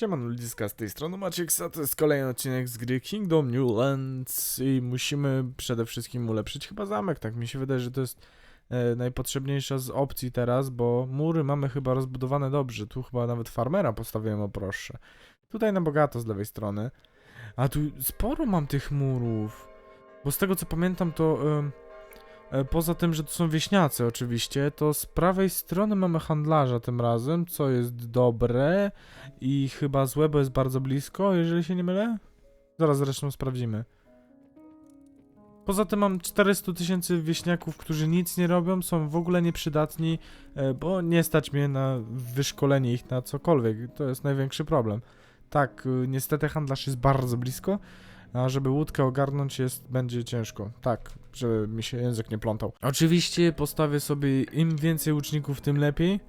Siemano ludziska, z tej strony Maciek, a to jest kolejny odcinek z gry Kingdom New Lands i musimy przede wszystkim ulepszyć chyba zamek, tak mi się wydaje, że to jest e, najpotrzebniejsza z opcji teraz, bo mury mamy chyba rozbudowane dobrze, tu chyba nawet farmera postawiłem, o proszę. Tutaj na bogato z lewej strony, a tu sporo mam tych murów, bo z tego co pamiętam to... Poza tym, że to są wieśniacy oczywiście, to z prawej strony mamy handlarza tym razem, co jest dobre i chyba złe, bo jest bardzo blisko, jeżeli się nie mylę. Zaraz zresztą sprawdzimy. Poza tym mam 400 tysięcy wieśniaków, którzy nic nie robią, są w ogóle nieprzydatni, e, bo nie stać mnie na wyszkolenie ich na cokolwiek. To jest największy problem. Tak, y, niestety handlarz jest bardzo blisko, a żeby łódkę ogarnąć jest, będzie ciężko. Tak, żeby mi się język nie plątał. Oczywiście postawię sobie im więcej łuczników, tym lepiej.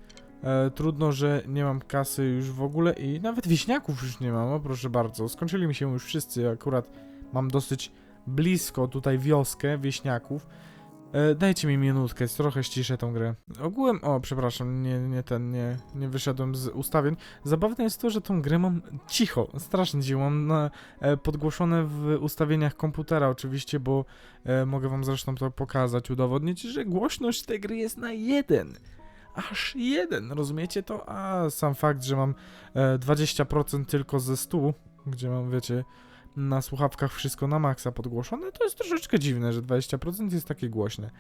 E, trudno, że nie mam kasy już w ogóle i nawet wieśniaków już nie mam, o proszę bardzo. Skończyli mi się już wszyscy, akurat mam dosyć blisko tutaj wioskę wieśniaków. E, dajcie mi minutkę, trochę ściszę tą grę. Ogółem, o przepraszam, nie, nie ten, nie, nie wyszedłem z ustawień. Zabawne jest to, że tą grę mam cicho, strasznie cicho, mam na, e, podgłoszone w ustawieniach komputera oczywiście, bo e, mogę wam zresztą to pokazać, udowodnić, że głośność tej gry jest na jeden. Aż jeden, rozumiecie to? A sam fakt, że mam e, 20% tylko ze 100, gdzie mam, wiecie, na słuchawkach wszystko na maksa podgłoszone, to jest troszeczkę dziwne, że 20% jest takie głośne.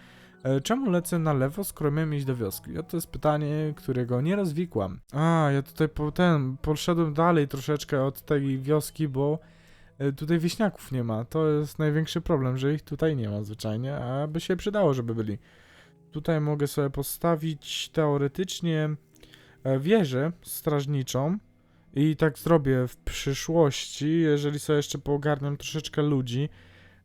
E, czemu lecę na lewo, skoro miałem iść do wioski? Ja to jest pytanie, którego nie rozwikłam. A, ja tutaj po ten, poszedłem dalej troszeczkę od tej wioski, bo e, tutaj wieśniaków nie ma. To jest największy problem, że ich tutaj nie ma zwyczajnie, a by się przydało, żeby byli. Tutaj mogę sobie postawić teoretycznie e, wieżę strażniczą i tak zrobię w przyszłości, jeżeli sobie jeszcze poogarniam troszeczkę ludzi.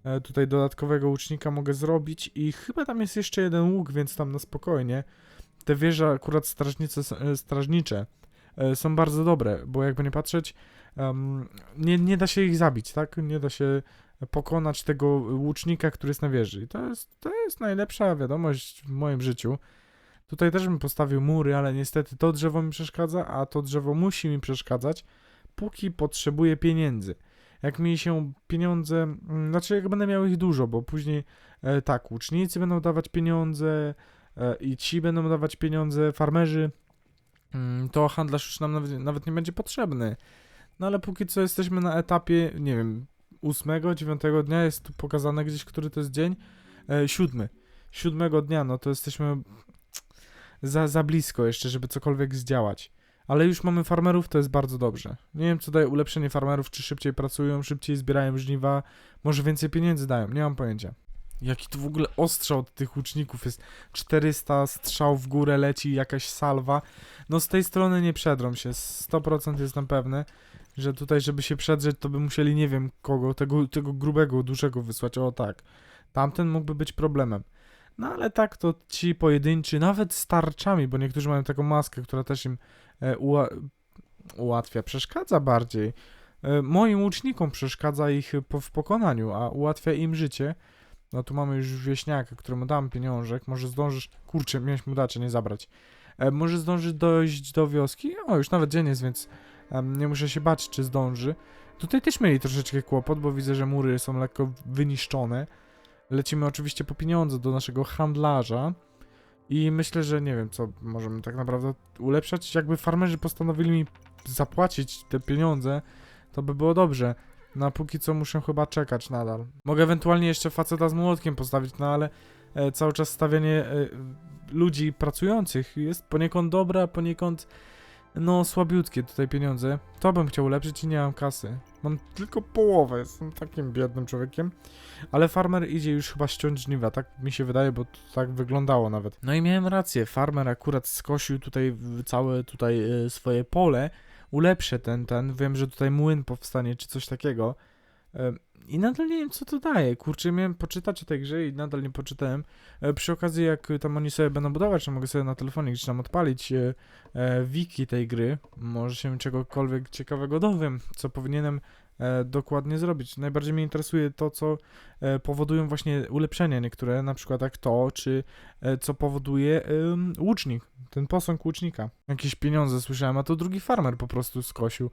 E, Tutaj dodatkowego łucznika mogę zrobić i chyba tam jest jeszcze jeden łuk, więc tam na spokojnie. Te wieże akurat strażnice, e, strażnicze e, są bardzo dobre, bo jakby nie patrzeć, nie, nie da się ich zabić, tak? Nie da się pokonać tego łucznika, który jest na wieży. I to jest, to jest najlepsza wiadomość w moim życiu. Tutaj też bym postawił mury, ale niestety to drzewo mi przeszkadza, a to drzewo musi mi przeszkadzać, póki potrzebuję pieniędzy. Jak mi się pieniądze, mm, znaczy jak będę miał ich dużo, bo później e, tak, łucznicy będą dawać pieniądze e, i ci będą dawać pieniądze, farmerzy, mm, to handlarz już nam nawet, nawet nie będzie potrzebny. No ale póki co jesteśmy na etapie, nie wiem, ósmego, dziewiątego dnia, jest tu pokazane gdzieś, który to jest dzień, e, siódmy. Siódmego dnia, no to jesteśmy za, za blisko jeszcze, żeby cokolwiek zdziałać. Ale już mamy farmerów, to jest bardzo dobrze. Nie wiem, co daje ulepszenie farmerów, czy szybciej pracują, szybciej zbierają żniwa, może więcej pieniędzy dają, nie mam pojęcia. Jaki tu w ogóle ostrzał od tych łuczników jest. 400 strzał w górę leci, jakaś salwa. No z tej strony nie przedrą się, 100% jestem pewny, że tutaj, żeby się przedrzeć, to by musieli nie wiem kogo, tego, tego grubego, dużego wysłać, o tak. Tamten mógłby być problemem. No ale tak to ci pojedynczy, nawet z tarczami, bo niektórzy mają taką maskę, która też im e, ua ułatwia, przeszkadza bardziej. E, moim łucznikom przeszkadza ich po w pokonaniu, a ułatwia im życie. No tu mamy już wieśniaka, któremu dam pieniążek, może zdążysz, kurczę, miałeś mu dać, a nie zabrać. E, może zdążysz dojść do wioski? O, już nawet dzień jest, więc em, nie muszę się bać, czy zdąży. Tutaj też mieli troszeczkę kłopot, bo widzę, że mury są lekko wyniszczone. Lecimy oczywiście po pieniądze do naszego handlarza. I myślę, że nie wiem, co możemy tak naprawdę ulepszać. Jakby farmerzy postanowili mi zapłacić te pieniądze, to by było dobrze. No a póki co muszę chyba czekać nadal. Mogę ewentualnie jeszcze faceta z młotkiem postawić, no ale e, cały czas stawianie e, ludzi pracujących jest poniekąd dobre, a poniekąd no słabiutkie tutaj pieniądze. To bym chciał ulepszyć i nie mam kasy. Mam tylko połowę, jestem takim biednym człowiekiem. Ale farmer idzie już chyba ściąć żniwa, tak mi się wydaje, bo to tak wyglądało nawet. No i miałem rację, farmer akurat skosił tutaj całe tutaj e, swoje pole, ulepszę ten, ten, wiem, że tutaj młyn powstanie czy coś takiego. E, I nadal nie wiem, co to daje. Kurczę, miałem poczytać o tej grze i nadal nie poczytałem. E, Przy okazji, jak tam oni sobie będą budować, to mogę sobie na telefonie gdzieś tam odpalić e, wiki tej gry. Może się czegokolwiek ciekawego dowiem, co powinienem dokładnie zrobić. Najbardziej mnie interesuje to, co powodują właśnie ulepszenia niektóre, na przykład jak to, czy co powoduje łucznik, ten posąg łucznika. Jakieś pieniądze słyszałem, a to drugi farmer po prostu skosił.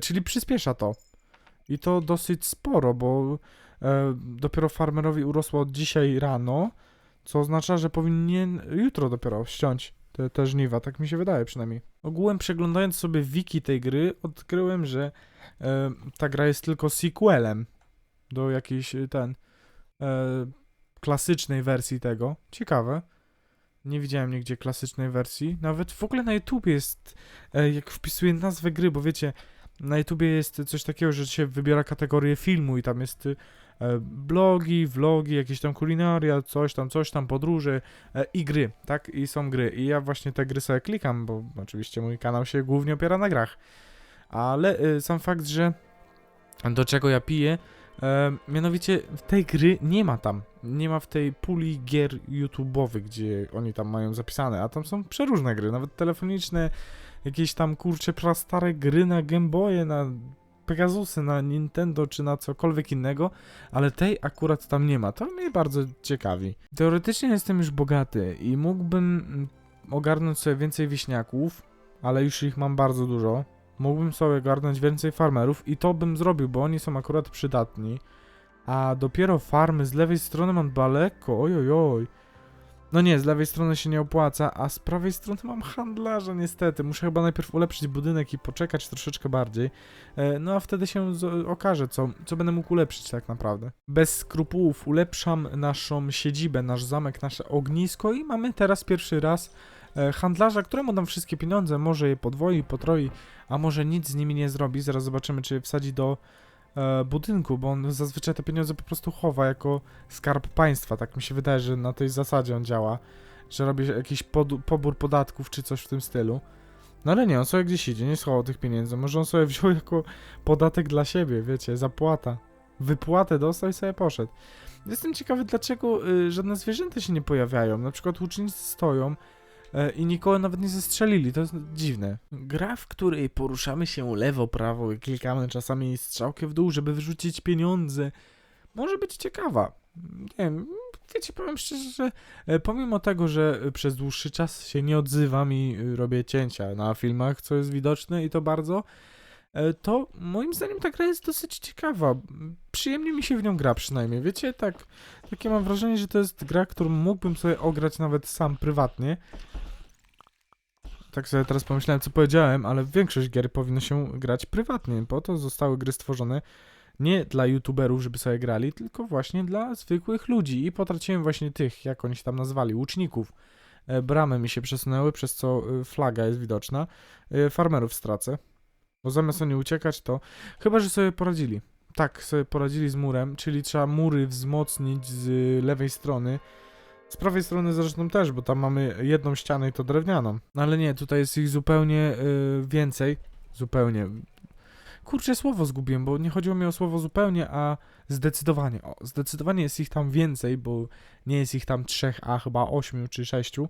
czyli przyspiesza to. I to dosyć sporo, bo e, dopiero farmerowi urosło od dzisiaj rano, co oznacza, że powinien jutro dopiero ściąć te, te żniwa, tak mi się wydaje przynajmniej. Ogółem przeglądając sobie wiki tej gry, odkryłem, że e, ta gra jest tylko sequelem do jakiejś e, ten e, klasycznej wersji tego. Ciekawe. Nie widziałem nigdzie klasycznej wersji. Nawet w ogóle na YouTube jest, e, jak wpisuję nazwę gry, bo wiecie, na YouTubie jest coś takiego, że się wybiera kategorię filmu i tam jest e, blogi, vlogi, jakieś tam kulinaria, coś tam, coś tam, podróże e, i gry, tak? I są gry. I ja właśnie te gry sobie klikam, bo oczywiście mój kanał się głównie opiera na grach. Ale y, sam fakt, że do czego ja piję, e, mianowicie w tej gry nie ma tam, nie ma w tej puli gier YouTube'owych, gdzie oni tam mają zapisane, a tam są przeróżne gry, nawet telefoniczne, jakieś tam kurcze prastare gry na Game Boye, na Pegasusy, na Nintendo czy na cokolwiek innego, ale tej akurat tam nie ma. To mnie bardzo ciekawi. Teoretycznie jestem już bogaty i mógłbym mm, ogarnąć sobie więcej wieśniaków, ale już ich mam bardzo dużo. Mógłbym sobie ogarnąć więcej farmerów i to bym zrobił, bo oni są akurat przydatni. A dopiero farmy z lewej strony mam daleko, oj oj. No nie, z lewej strony się nie opłaca, a z prawej strony mam handlarza niestety. Muszę chyba najpierw ulepszyć budynek i poczekać troszeczkę bardziej. E, no a wtedy się okaże, co, co będę mógł ulepszyć tak naprawdę. Bez skrupułów ulepszam naszą siedzibę, nasz zamek, nasze ognisko i mamy teraz pierwszy raz e, handlarza, któremu dam wszystkie pieniądze. Może je podwoi, potroi, a może nic z nimi nie zrobi. Zaraz zobaczymy, czy je wsadzi do budynku, bo on zazwyczaj te pieniądze po prostu chowa jako skarb państwa. Tak mi się wydaje, że na tej zasadzie on działa, że robi jakiś pod, pobór podatków czy coś w tym stylu. No ale nie, on sobie gdzieś idzie, nie schował tych pieniędzy. Może on sobie wziął jako podatek dla siebie, wiecie, zapłata. Wypłatę dostał i sobie poszedł. Jestem ciekawy, dlaczego y, żadne zwierzęta się nie pojawiają. Na przykład łucznicy stoją e, i nikogo nawet nie zestrzelili. To jest dziwne. Gra, w której poruszamy się lewo, prawo i klikamy czasami strzałkę w dół, żeby wyrzucić pieniądze, może być ciekawa. Nie wiem, wiecie, powiem szczerze, że e, pomimo tego, że e, przez dłuższy czas się nie odzywam i e, robię cięcia na filmach, co jest widoczne i to bardzo, e, to moim zdaniem ta gra jest dosyć ciekawa. Przyjemnie mi się w nią gra przynajmniej. Wiecie, tak, takie mam wrażenie, że to jest gra, którą mógłbym sobie ograć nawet sam prywatnie. Tak sobie teraz pomyślałem, co powiedziałem, ale większość gier powinno się grać prywatnie. Po to zostały gry stworzone nie dla youtuberów, żeby sobie grali, tylko właśnie dla zwykłych ludzi. I potraciłem właśnie tych, jak oni się tam nazwali, łuczników. E, Bramy mi się przesunęły, przez co e, flaga jest widoczna. E, Farmerów stracę. Bo zamiast oni uciekać, to chyba, że sobie poradzili. Tak, sobie poradzili z murem, czyli trzeba mury wzmocnić z lewej strony. Z prawej strony zresztą też, bo tam mamy jedną ścianę i to drewnianą. No ale nie, tutaj jest ich zupełnie y, więcej. Zupełnie. Kurczę, słowo zgubiłem, bo nie chodziło mi o słowo zupełnie, a zdecydowanie. O, zdecydowanie jest ich tam więcej, bo nie jest ich tam trzech, a chyba ośmiu czy sześciu.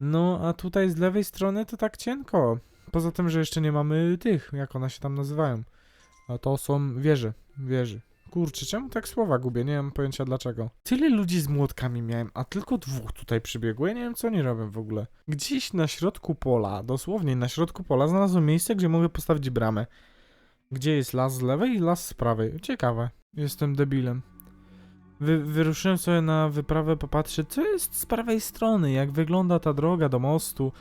No, a tutaj z lewej strony to tak cienko. Poza tym, że jeszcze nie mamy tych, jak one się tam nazywają. A to są wieże, wieży. Kurczę, czemu tak słowa gubię? Nie mam pojęcia dlaczego. Tyle ludzi z młotkami miałem, a tylko dwóch tutaj przybiegło. Ja nie wiem, co oni robią w ogóle. Gdzieś na środku pola, dosłownie na środku pola, znalazłem miejsce, gdzie mogę postawić bramę. Gdzie jest las z lewej i las z prawej. Ciekawe. Jestem debilem. Wy, wyruszyłem sobie na wyprawę popatrzeć, co jest z prawej strony, jak wygląda ta droga do mostu.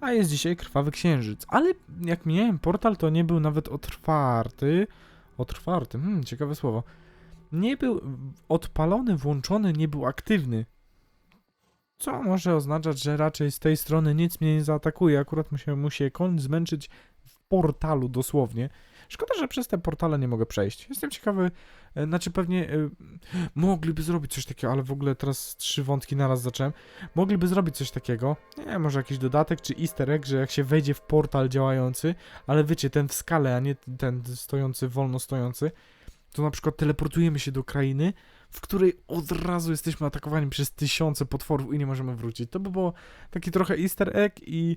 A jest dzisiaj krwawy księżyc. Ale jak miałem portal, to nie był nawet otwarty. Otwarty, hmm, ciekawe słowo. Nie był odpalony, włączony, nie był aktywny. Co może oznaczać, że raczej z tej strony nic mnie nie zaatakuje. Akurat musiałem mu się koń zmęczyć w portalu dosłownie. Szkoda, że przez te portale nie mogę przejść. Jestem ciekawy, e, znaczy pewnie e, mogliby zrobić coś takiego, ale w ogóle teraz trzy wątki naraz zacząłem. Mogliby zrobić coś takiego, nie może jakiś dodatek czy easter egg, że jak się wejdzie w portal działający, ale wiecie, ten w skale, a nie ten stojący, wolno stojący, to na przykład teleportujemy się do krainy, w której od razu jesteśmy atakowani przez tysiące potworów i nie możemy wrócić. To by było taki trochę easter egg i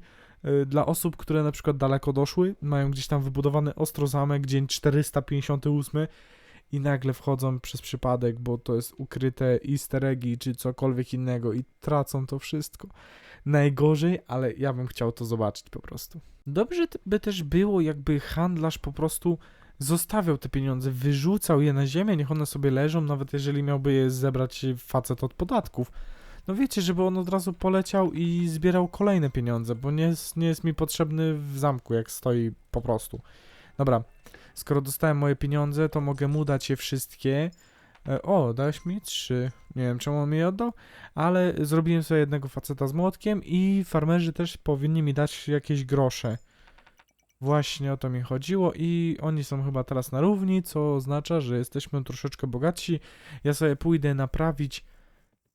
dla osób, które na przykład daleko doszły, mają gdzieś tam wybudowany ostro zamek, dzień 458 i nagle wchodzą przez przypadek, bo to jest ukryte easter eggi czy cokolwiek innego i tracą to wszystko. najgorzej, ale ja bym chciał to zobaczyć po prostu. Dobrze by też było, jakby handlarz po prostu zostawiał te pieniądze, wyrzucał je na ziemię, niech one sobie leżą, nawet jeżeli miałby je zebrać facet od podatków. No wiecie, żeby on od razu poleciał i zbierał kolejne pieniądze, bo nie jest, nie jest mi potrzebny w zamku, jak stoi po prostu. Dobra, skoro dostałem moje pieniądze, to mogę mu dać je wszystkie. E, O, dałeś mi trzy. Nie wiem, czemu on mi je oddał, ale zrobiłem sobie jednego faceta z młotkiem i farmerzy też powinni mi dać jakieś grosze. Właśnie o to mi chodziło i oni są chyba teraz na równi, co oznacza, że jesteśmy troszeczkę bogatsi. Ja sobie pójdę naprawić,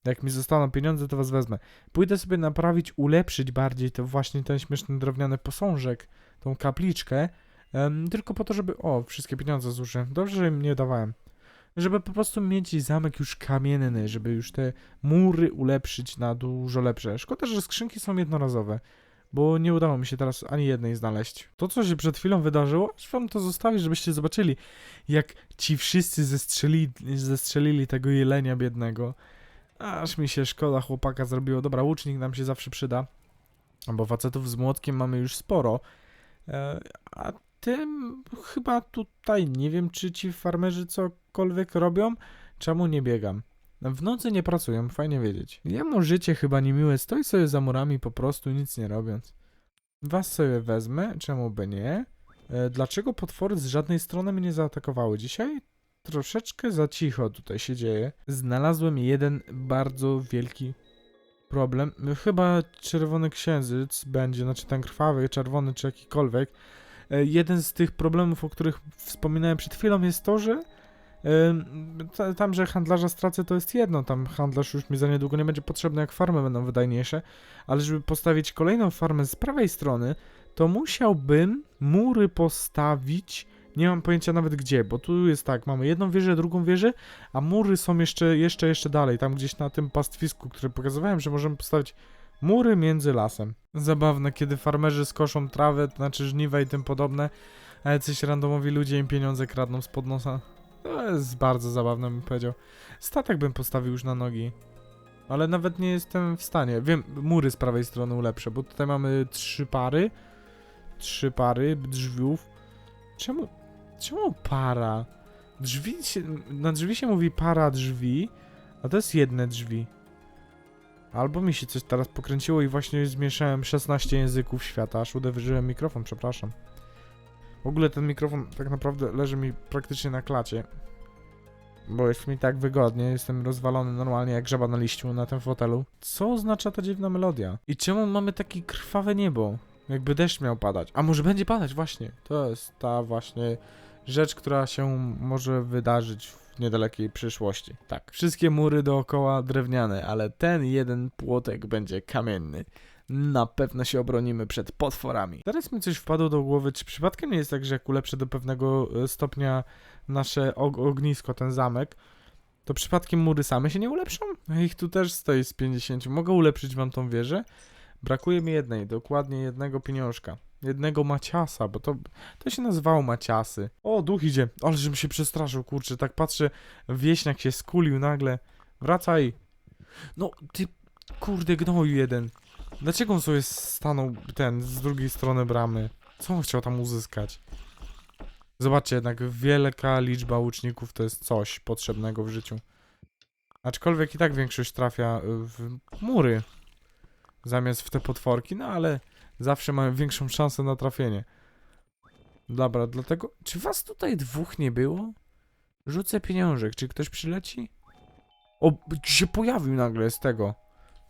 jak mi zostaną pieniądze, to was wezmę. Pójdę sobie naprawić, ulepszyć bardziej to właśnie ten śmieszny drewniany posążek, tą kapliczkę, em, tylko po to, żeby... O, wszystkie pieniądze zużyłem. Dobrze, że im nie dawałem. Żeby po prostu mieć zamek już kamienny, żeby już te mury ulepszyć na dużo lepsze. Szkoda, że skrzynki są jednorazowe bo nie udało mi się teraz ani jednej znaleźć. To, co się przed chwilą wydarzyło, aż wam to zostawię, żebyście zobaczyli, jak ci wszyscy zestrzelili, zestrzelili tego jelenia biednego. Aż mi się szkoda chłopaka zrobiło. Dobra, łucznik nam się zawsze przyda, bo facetów z młotkiem mamy już sporo. E, a tym chyba tutaj nie wiem, czy ci farmerzy cokolwiek robią. Czemu nie biegam? W nocy nie pracują, fajnie wiedzieć. Jemu życie chyba niemiłe, stoi sobie za murami po prostu nic nie robiąc. Was sobie wezmę, czemu by nie? E, dlaczego potwory z żadnej strony mnie nie zaatakowały dzisiaj? Troszeczkę za cicho tutaj się dzieje. Znalazłem jeden bardzo wielki problem. Chyba czerwony księżyc będzie, znaczy ten krwawy, czerwony czy jakikolwiek. E, jeden z tych problemów, o których wspominałem przed chwilą jest to, że Tam, że handlarza stracę, to jest jedno. Tam handlarz już mi za niedługo nie będzie potrzebny, jak farmy będą wydajniejsze. Ale żeby postawić kolejną farmę z prawej strony, to musiałbym mury postawić. Nie mam pojęcia nawet gdzie, bo tu jest tak, mamy jedną wieżę, drugą wieżę, a mury są jeszcze, jeszcze, jeszcze dalej, tam gdzieś na tym pastwisku, który pokazywałem, że możemy postawić mury między lasem. Zabawne, kiedy farmerzy skoszą trawę, to znaczy żniwa i tym podobne, a jacyś randomowi ludzie im pieniądze kradną spod nosa. To jest bardzo zabawne, bym powiedział. Statek bym postawił już na nogi. Ale nawet nie jestem w stanie. Wiem, mury z prawej strony ulepszę, bo tutaj mamy trzy pary. Trzy pary drzwiów. Czemu, czemu para? Drzwi się, na drzwi się mówi para drzwi, a to jest jedne drzwi. Albo mi się coś teraz pokręciło i właśnie zmieszałem 16 języków świata, aż uderzyłem mikrofon, przepraszam. W ogóle ten mikrofon tak naprawdę leży mi praktycznie na klacie. Bo jest mi tak wygodnie, jestem rozwalony normalnie jak żaba na liściu na tym fotelu. Co oznacza ta dziwna melodia? I czemu mamy takie krwawe niebo? Jakby deszcz miał padać. A może będzie padać, właśnie. To jest ta właśnie rzecz, która się może wydarzyć w niedalekiej przyszłości. Tak. Wszystkie mury dookoła drewniane, ale ten jeden płotek będzie kamienny na pewno się obronimy przed potworami. Teraz mi coś wpadło do głowy, czy przypadkiem nie jest tak, że jak ulepszę do pewnego e, stopnia nasze og- ognisko, ten zamek, to przypadkiem mury same się nie ulepszą? Ich tu też stoi z 50. Mogę ulepszyć wam tą wieżę? Brakuje mi jednej, dokładnie jednego pieniążka. Jednego maciasa, bo to, to się nazywało maciasy. O, duch idzie. Ale żebym się przestraszył, kurczę. Tak patrzę, wieśniak się skulił nagle. Wracaj. No, ty, kurde, gnoju jeden. Dlaczego on sobie stanął ten z drugiej strony bramy? Co on chciał tam uzyskać? Zobaczcie, jednak wielka liczba łuczników to jest coś potrzebnego w życiu. Aczkolwiek i tak większość trafia y, w mury zamiast w te potworki, no ale zawsze mają większą szansę na trafienie. Dobra, dlatego... Czy was tutaj dwóch nie było? Rzucę pieniążek, czy ktoś przyleci? O, się pojawił nagle z tego.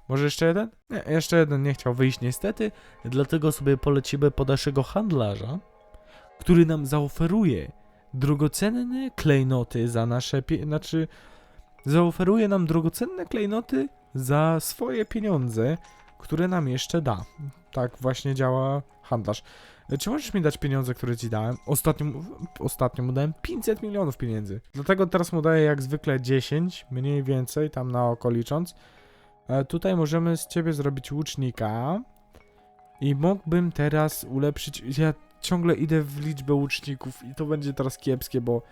Może jeszcze jeden? Nie, jeszcze jeden nie chciał wyjść niestety, dlatego sobie polecimy po naszego handlarza, który nam zaoferuje drogocenne klejnoty za nasze pie... znaczy zaoferuje nam drogocenne klejnoty za swoje pieniądze, które nam jeszcze da. Tak właśnie działa handlarz. Czy możesz mi dać pieniądze, które ci dałem? Ostatnio, ostatnio mu dałem 500 milionów pieniędzy. Dlatego teraz mu daję jak zwykle 10, mniej więcej, tam na oko licząc. E, tutaj możemy z ciebie zrobić łucznika. I mógłbym teraz ulepszyć. Ja ciągle idę w liczbę łuczników i to będzie teraz kiepskie, bo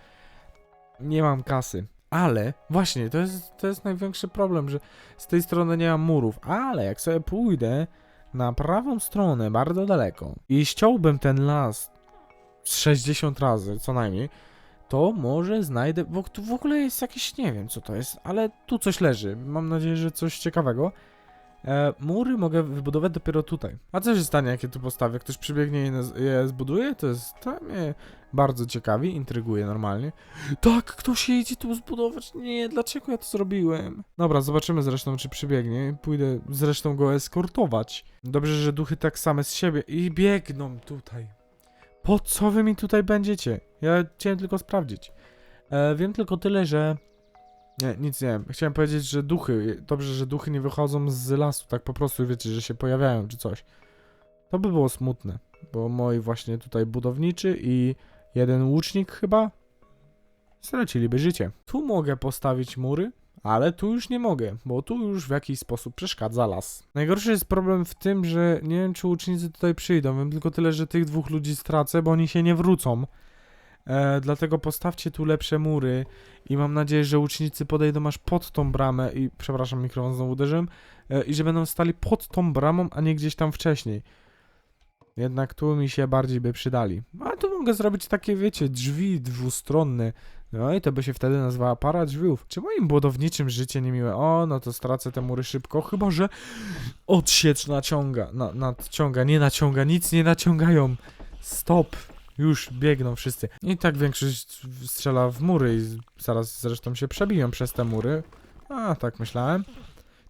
nie mam kasy. Ale, właśnie, to jest, to jest największy problem, że z tej strony nie mam murów, ale jak sobie pójdę na prawą stronę, bardzo daleko i ściąłbym ten las z 60 razy, co najmniej, to może znajdę, bo tu w ogóle jest jakieś, nie wiem co to jest, ale tu coś leży, mam nadzieję, że coś ciekawego. E, mury mogę wybudować dopiero tutaj. A co się stanie, jak je tu postawię? Ktoś przybiegnie i je zbuduje? To jest, to mnie bardzo ciekawi, intryguje normalnie. Tak, ktoś idzie tu zbudować. Nie, dlaczego ja to zrobiłem? Dobra, zobaczymy zresztą, czy przybiegnie. Pójdę zresztą go eskortować. Dobrze, że duchy tak same z siebie i biegną tutaj. Po co wy mi tutaj będziecie? Ja chciałem tylko sprawdzić. E, wiem tylko tyle, że... Nie, nic nie. Chciałem powiedzieć, że duchy... Dobrze, że duchy nie wychodzą z lasu, tak po prostu, wiecie, że się pojawiają czy coś. To by było smutne, bo moi właśnie tutaj budowniczy i jeden łucznik chyba straciliby życie. Tu mogę postawić mury, ale tu już nie mogę, bo tu już w jakiś sposób przeszkadza las. Najgorszy jest problem w tym, że nie wiem, czy łucznicy tutaj przyjdą. Wiem tylko tyle, że tych dwóch ludzi stracę, bo oni się nie wrócą. E, dlatego postawcie tu lepsze mury i mam nadzieję, że łucznicy podejdą aż pod tą bramę i, przepraszam, mikrofon znowu uderzyłem, e, i że będą stali pod tą bramą, a nie gdzieś tam wcześniej. Jednak tu mi się bardziej by przydali. A tu mogę zrobić takie, wiecie, drzwi dwustronne. No i to by się wtedy nazywała para drzwiów. Czy moim budowniczym życie niemiłe? O, no to stracę te mury szybko, chyba że odsiecz naciąga, na, nadciąga, nie naciąga, nic nie naciągają. Stop. Już biegną wszyscy. I tak większość strzela w mury i zaraz zresztą się przebiją przez te mury. A, tak myślałem.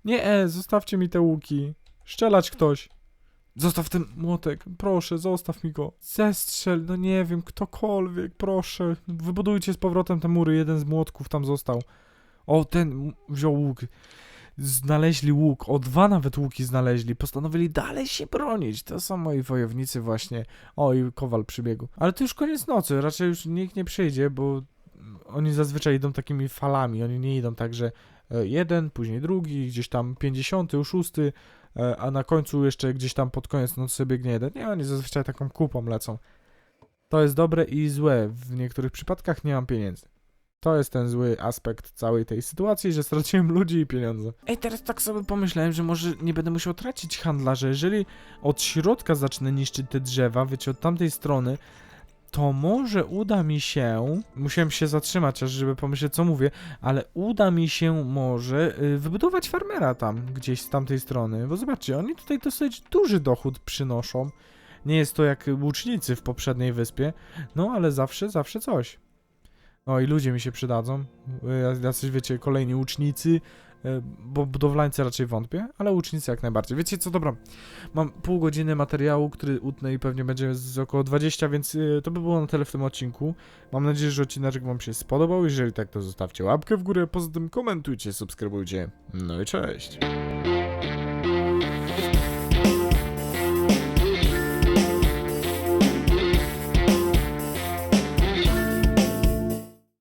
Nie, e, zostawcie mi te łuki. Strzelać ktoś. Zostaw ten młotek, proszę, zostaw mi go. Zestrzel, no nie wiem, ktokolwiek, proszę. Wybudujcie z powrotem te mury, jeden z młotków tam został. O, ten wziął łuk. Znaleźli łuk, o dwa nawet łuki znaleźli. Postanowili dalej się bronić. To są moi wojownicy właśnie. O, i kowal przybiegł. Ale to już koniec nocy, raczej już nikt nie przyjdzie, bo oni zazwyczaj idą takimi falami. Oni nie idą tak, że e, jeden, później drugi, gdzieś tam pięćdziesiąty, szósty, e, a na końcu jeszcze gdzieś tam pod koniec nocy biegnie jeden. Nie, oni zazwyczaj taką kupą lecą. To jest dobre i złe. W niektórych przypadkach nie mam pieniędzy. To jest ten zły aspekt całej tej sytuacji, że straciłem ludzi i pieniądze. Ej, teraz tak sobie pomyślałem, że może nie będę musiał tracić handlarza. Jeżeli od środka zacznę niszczyć te drzewa, wiecie, od tamtej strony, to może uda mi się. Musiałem się zatrzymać, aż żeby pomyśleć, co mówię, ale uda mi się może y, wybudować farmera tam, gdzieś z tamtej strony. Bo zobaczcie, oni tutaj dosyć duży dochód przynoszą. Nie jest to jak łucznicy w poprzedniej wyspie, no ale zawsze, zawsze coś. No i ludzie mi się przydadzą. Y, Jacyś, wiecie, kolejni łucznicy, y, bo budowlańcy raczej wątpię, ale łucznicy jak najbardziej. Wiecie co, dobra, mam pół godziny materiału, który utnę i pewnie będzie z około 20, więc y, to by było na tyle w tym odcinku. Mam nadzieję, że odcinek wam się spodobał. Jeżeli tak, to zostawcie łapkę w górę, poza tym komentujcie, subskrybujcie. No i cześć.